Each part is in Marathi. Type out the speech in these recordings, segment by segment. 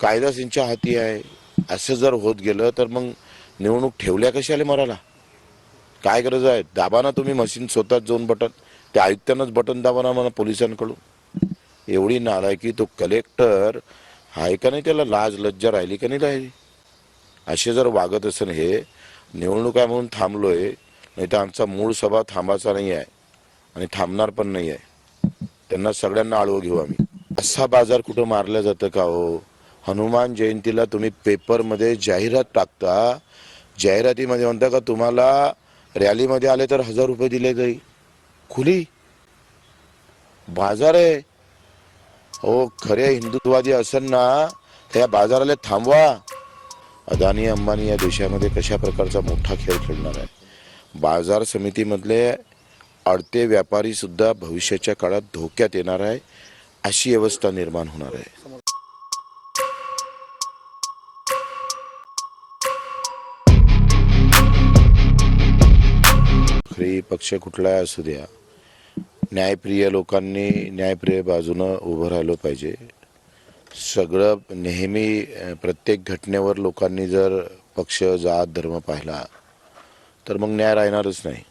कायदा त्यांच्या हाती आहे. असं जर होत गेलं तर मग निवडणूक ठेवल्या कशाला मराला? काय गरज आहे? दाबा ना तुम्ही मशीन स्वतःच जाऊन बटन त्या आयुक्तांनाच बटन दाबाना म्हणा पोलिसांकडून. एवढी नालायकी तो कलेक्टर आहे का नाही त्याला? लाज लज्जा राहिली का नाही राहिली? असे जर वागत असेल हे निवडणूक आहे म्हणून थांबलोय नाही तर आमचा मूळ सभा थांबायचा नाही आहे आणि थांबणार पण नाही आहे. त्यांना सगळ्यांना आळवं घेऊ आम्ही. असा बाजार कुठं मारला जातं का हो? हनुमान जयंतीला तुम्ही पेपरमध्ये जाहिरात टाकता. जाहिरातीमध्ये म्हणता का तुम्हाला रॅलीमध्ये आले तर हजार रुपये दिले जाईल खुली. बाजार आहे. हो खरे हिंदुत्ववादी असेल ना त्या बाजाराला थांबवा. अदानी अंबानी या देशामध्ये कशा प्रकारचा मोठा खेळ खेळणार आहे. बाजार समितीमधले अडते व्यापारी सुद्धा भविष्याच्या काळात धोक्यात येणार आहे. अशी व्यवस्था निर्माण होणार आहे. खरी पक्ष कुठलाही असू द्या न्यायप्रिय लोकांनी न्यायप्रिय बाजूनं उभं राहिलं पाहिजे. सगळं नेहमी प्रत्येक घटनेवर लोकांनी जर पक्ष जात धर्म पाहिला तर मग न्याय राहणारच नाही.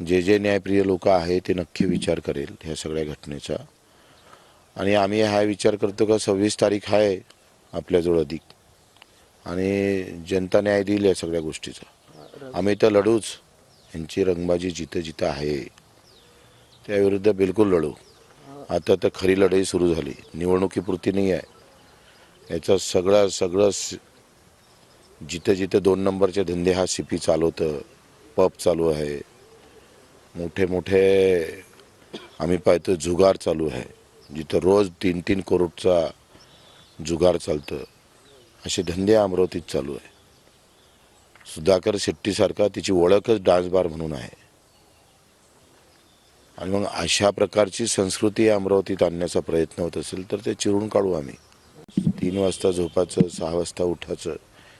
जे जे न्यायप्रिय लोक आहे ते नक्की विचार करेल ह्या सगळ्या घटनेचा. आणि आम्ही हा विचार करतो का सव्वीस तारीख आहे आपल्याजवळ अधिक. आणि जनता न्याय देईल या सगळ्या गोष्टीचा. आम्ही तर लढूच. यांची रंगबाजी जिथं जिथं आहे त्याविरुद्ध बिलकुल लढू. आता तर खरी लढाई सुरू झाली. निवडणुकीपुरती नाही आहे. याचा सगळा सगळं जिथं जिथं दोन नंबरचे धंदे हा सी पी चालवतं पब चालू आहे. मोठे मोठे आम्ही पाहतो जुगार चालू आहे. जिथं रोज तीन तीन करोडचा जुगार चालतं. असे धंदे अमरावतीत चालू आहे. सुधाकर शेट्टीसारखा तिची ओळखच डान्स बार म्हणून आहे. आणि मग अशा प्रकारची संस्कृती अमरावतीत आणण्याचा प्रयत्न होत असेल तर ते चिरून काढू आम्ही. तीन वाजता झोपाचं सहा वाजता उठायचं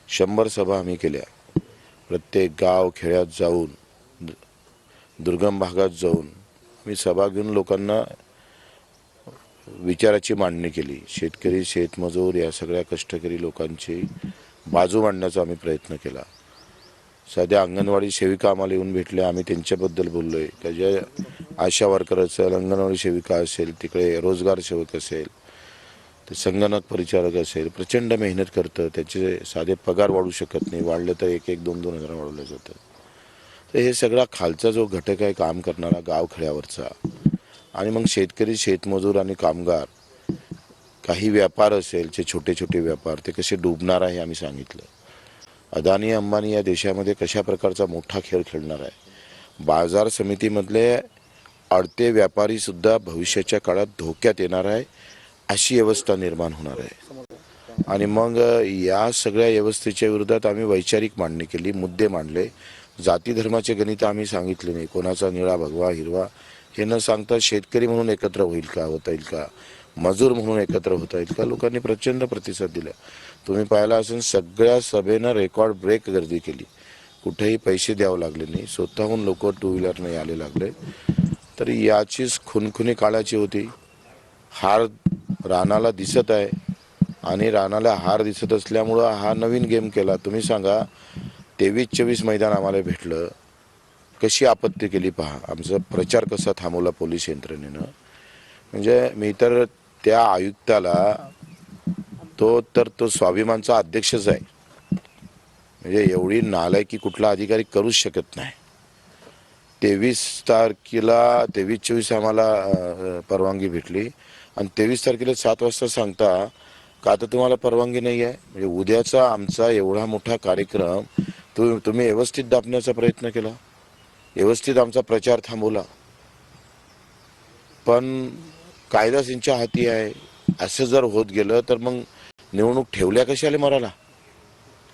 शंभर सभा आम्ही केल्या. प्रत्येक गाव खेड्यात जाऊन दुर्गम भागात जाऊन आम्ही सभा घेऊन लोकांना विचाराची मांडणी केली. शेतकरी शेतमजूर या सगळ्या कष्टकरी लोकांची बाजू मांडण्याचा आम्ही प्रयत्न केला. साध्या अंगणवाडी सेविका आम्हाला येऊन भेटल्या आम्ही त्यांच्याबद्दल बोललोय. का जे आशा वर्कर असेल अंगणवाडी सेविका असेल तिकडे रोजगार सेवक असेल ते संगणक परिचारक असेल प्रचंड मेहनत करतं. त्याचे साधे पगार वाढू शकत नाही. वाढलं तर एक एक दोन दोन हजार वाढवलं जातं तर हे सगळा खालचा जो घटक आहे काम करणारा गावखेड्यावरचा आणि मग शेतकरी शेतमजूर आणि कामगार काही व्यापार असेल जे छोटे छोटे व्यापार ते कसे डुबणार आहे आम्ही सांगितलं. अदानी अंबानी या देशामध्ये कशा प्रकारचा मोठा खेळ खेळणार आहे? बाजार समितीमधले अडते व्यापारी सुद्धा भविष्याच्या काळात धोक्यात येणार आहे अशी व्यवस्था निर्माण होणार आहे. आणि मग या सगळ्या व्यवस्थेच्या विरोधात आम्ही वैचारिक मांडणी केली मुद्दे मांडले. जाती धर्माचे गणित आम्ही सांगितले नाही. कोणाचा निळा भगवा हिरवा हे न सांगता शेतकरी म्हणून एकत्र होईल का होता येईल का? मजूर म्हणून एकत्र होता. इतका लोकांनी प्रचंड प्रतिसाद दिला. तुम्ही पाहिला असेल सगळ्या सभेनं रेकॉर्ड ब्रेक गर्दी केली. कुठेही पैसे द्यावे लागले नाही. स्वतःहून लोक टू व्हीलरने यायला लागले. तर याचीच खुनखुनी काळाची होती. हार रानाला दिसत आहे. आणि रानाला हार दिसत असल्यामुळं हा नवीन गेम केला. तुम्ही सांगा तेवीस चोवीस मैदान आम्हाला भेटलं. कशी आपत्ती केली पहा. आमचा प्रचार कसा थांबवला पोलीस यंत्रणेनं? म्हणजे मी तर त्या आयुक्ताला तो तर तो स्वाभिमानचा अध्यक्षच आहे. म्हणजे एवढी नालायकी कुठला अधिकारी करूच शकत नाही. तेवीस तारखेला तेवीस चोवीस आम्हाला परवानगी भेटली. आणि तेवीस तारखेला सात वाजता सांगता का तर तुम्हाला परवानगी नाही आहे? म्हणजे उद्याचा आमचा एवढा मोठा कार्यक्रम तुम्ही तुम्ही व्यवस्थित दाबण्याचा प्रयत्न केला. व्यवस्थित आमचा प्रचार थांबवला. पण कायदा त्यांच्या हाती आहे. असं जर होत गेलं तर मग निवडणूक ठेवल्या कशाला मराला?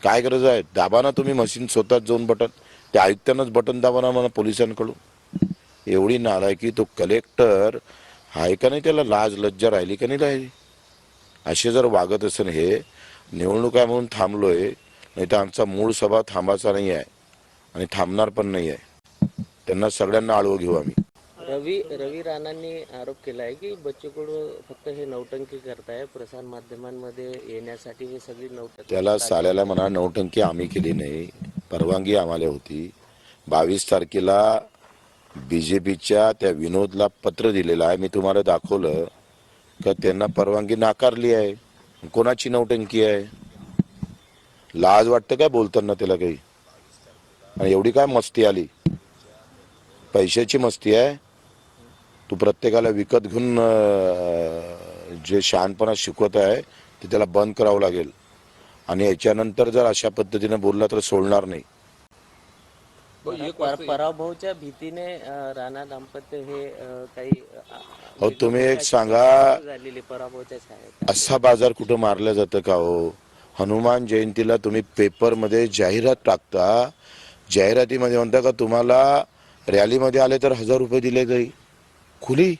काय गरज आहे? दाबा ना तुम्ही मशीन स्वतःच जाऊन बटन त्या आयुक्तांनाच बटन दाबाना म्हणा पोलिसांकडून. एवढी नालायकी तो कलेक्टर आहे का नाही त्याला लाज लज्जा राहिली का नाही राहिली? असे जर वागत असेल हे निवडणूक आहे म्हणून थांबलोय नाही तर आमचा मूळ सभा थांबायचा नाही आहे आणि थांबणार पण नाही आहे. त्यांना सगळ्यांना आळवं घेऊ आम्ही. रवी रवी राणांनी आरोप केला आहे की बच्चू कडू फक्त हे नौटंकी करताय प्रसार माध्यमांमध्ये येण्यासाठी हे सगळी नौटंकी त्याला साल्याला म्हणा नौटंकी आम्ही केली नाही. परवानगी आम्हाला होती. बावीस तारखेला बी जे पीच्या त्या विनोदला पत्र दिलेलं आहे. मी तुम्हाला दाखवलं का त्यांना परवानगी नाकारली आहे. कोणाची नौटंकी आहे? लाज वाटतं काय बोलताना त्याला काही? आणि एवढी काय मस्ती आली? पैशाची मस्ती आहे? तू प्रत्येकाला विकत घेऊन जे शहाणपणा शिकवत आहे ते त्याला बंद करावं लागेल. आणि याच्यानंतर जर अशा पद्धतीने बोलला तर सोडणार नाही. पर- पराभवच्या भीतीने राणा दाम्पत्य हे काही अं, अहो तुम्ही एक सांगा झालेली पराभवच्या छायेत असा बाजार कुठं मारलं जातं का हो? हनुमान जयंतीला तुम्ही पेपरमध्ये जाहिरात टाकता. जाहिरातीमध्ये म्हणता का तुम्हाला रॅलीमध्ये आले तर हजार रुपये दिले जाईल? खुली.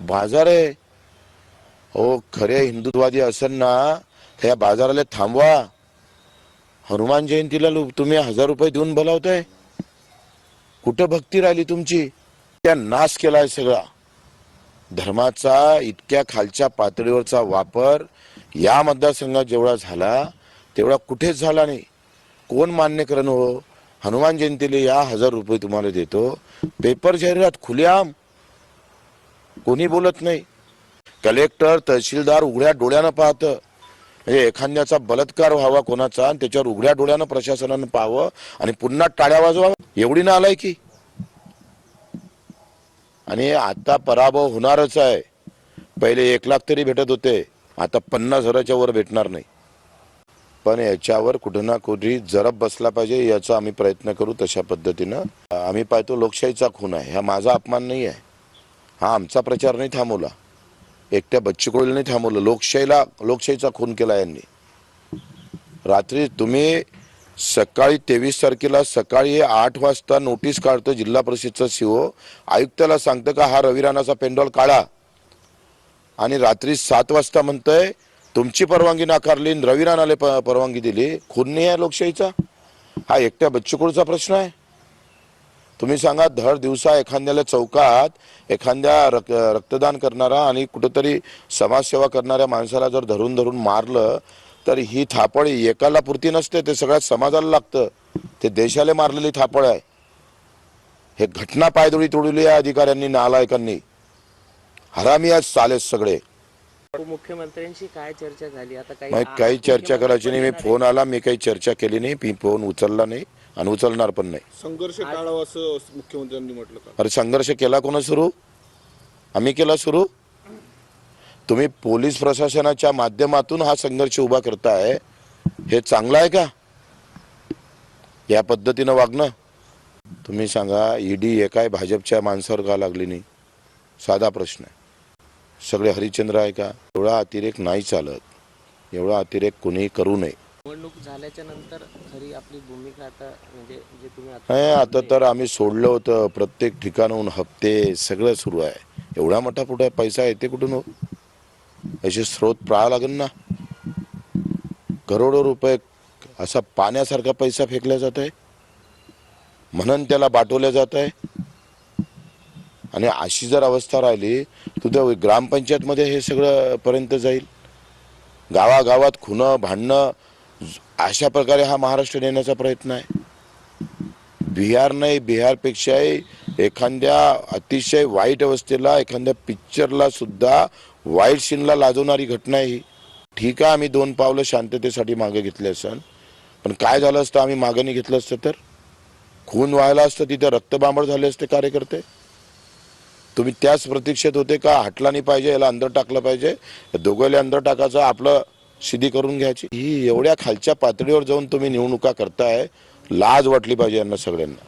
बाजार आहे. हो खरे हिंदुत्ववादी असेल ना तर या बाजाराला थांबवा. हनुमान जयंतीला तुम्ही हजार रुपये देऊन बोलावताय. कुठं भक्ती राहिली तुमची? त्या नाश केलाय सगळा. धर्माचा इतक्या खालच्या पातळीवरचा वापर या मतदारसंघात जेवढा झाला तेवढा कुठेच झाला नाही. कोण मान्य करण हो? हनुमान जयंतीला या हजार रुपये तुम्हाला देतो. पेपर जाहिरात खुलेआम. कोणी बोलत नाही. कलेक्टर तहसीलदार उघड्या डोळ्यानं पाहतं. म्हणजे एखाद्याचा बलात्कार व्हावा कोणाचा आणि त्याच्यावर उघड्या डोळ्यानं प्रशासनानं पाहावं आणि पुन्हा टाळ्या वाजवा एवढी ना आलाय की. आणि आता पराभव होणारच आहे. पहिले एक लाख तरी भेटत होते. आता पन्नास हजाराच्या वर भेटणार नाही. पण याच्यावर कुठं ना कुठे जरब बसला पाहिजे याचा आम्ही प्रयत्न करू तशा पद्धतीनं. आम्ही पाहतो लोकशाहीचा खून आहे. हा माझा अपमान नाही आहे हा आमचा प्रचार नाही थांबवला. एकट्या बच्चू नाही थांबवलं. लोकशाहीला लोकशाहीचा खून केला यांनी. रात्री तुम्ही सकाळी तेवीस तारखेला सकाळी आठ वाजता नोटीस काढतो जिल्हा परिषदचा सीओ. आयुक्ताला सांगतं का हा रवी राणाचा पेंडॉल काढा. आणि रात्री सात वाजता म्हणतंय तुमची परवानगी नाकारली आणि रवी राणाला प- परवानगी दिली. खून नाही आहे लोकशाहीचा? हा एकट्या बच्चूकडचा प्रश्न आहे. तुम्ही सांगा धड दिवसा एखाद्याला चौकात एखाद्या रक रक्तदान करणारा आणि कुठंतरी समाजसेवा करणाऱ्या माणसाला जर धरून धरून मारलं तर ही थापड एकाला पुरती नसते ते सगळ्या समाजाला लागतं. ते देशाला मारलेली थापड आहे. हे घटना पायदोळी तोडली आहे अधिकाऱ्यांनी नालायकांनी. हरामी आहेत साले सगळे. मुख्यमंत्र्यांशी काय चर्चा झाली? आता काही चर्चा करायची नाही. मी फोन आला मी काही चर्चा केली नाही मी फोन उचलला नाही. आणि उचलणार पण नाही. संघर्ष टाळावा असं मुख्यमंत्र्यांनी म्हटलं का? अरे संघर्ष केला कोणा सुरू? आम्ही केला सुरू. तुम्ही पोलीस प्रशासनाच्या माध्यमातून हा संघर्ष उभा करताय हे चांगलं आहे का? या पद्धतीनं वागणं. तुम्ही सांगा ईडी हे काय भाजपच्या माणसावर का लागली नाही? साधा प्रश्न आहे. सगळे हरिश्चंद्र आहे का? एवढा अतिरेक नाही चालत. एवढा अतिरेक कोणीही करू नये. निवडणूक झाल्याच्यानंतर खरी आपली भूमिका आता म्हणजे जे तुम्ही आता नाही आता तर आम्ही सोडलं होतं. प्रत्येक ठिकाणाहून हप्ते सगळं सुरू आहे. एवढा मोठा कुठं पैसा येते कुठून हो? असे स्रोत पाहा लागेल ना. करोडो रुपये असा पाण्यासारखा पैसा फेकला जात आहे. म्हणून त्याला बाटवल्या जात आहे. आणि अशी जर अवस्था राहिली तर त्या ग्रामपंचायतमध्ये हे सगळं पर्यंत जाईल. गावागावात खुणं भांडणं अशा प्रकारे हा महाराष्ट्र नेण्याचा प्रयत्न आहे. बिहार नाही बिहारपेक्षाही एखाद्या अतिशय वाईट अवस्थेला एखाद्या पिक्चरला सुद्धा वाईट सीनला लाजवणारी घटना ही. ठीक आहे आम्ही दोन पावलं शांततेसाठी मागे घेतले असन. पण काय झालं असतं आम्ही मागे नाही घेतलं असतं तर? खून व्हायला असतं तिथे रक्तबांबळ झाले असते कार्यकर्ते. तुम्ही त्याच प्रतीक्षेत होते का हटला नाही पाहिजे याला अंदर टाकलं पाहिजे? दोघांना अंदर टाकायचं आपलं सिद्धी करून घ्यायची. ही एवढ्या खालच्या पातळीवर जाऊन तुम्ही निवडणुका करताय लाज वाटली पाहिजे यांना सगळ्यांना.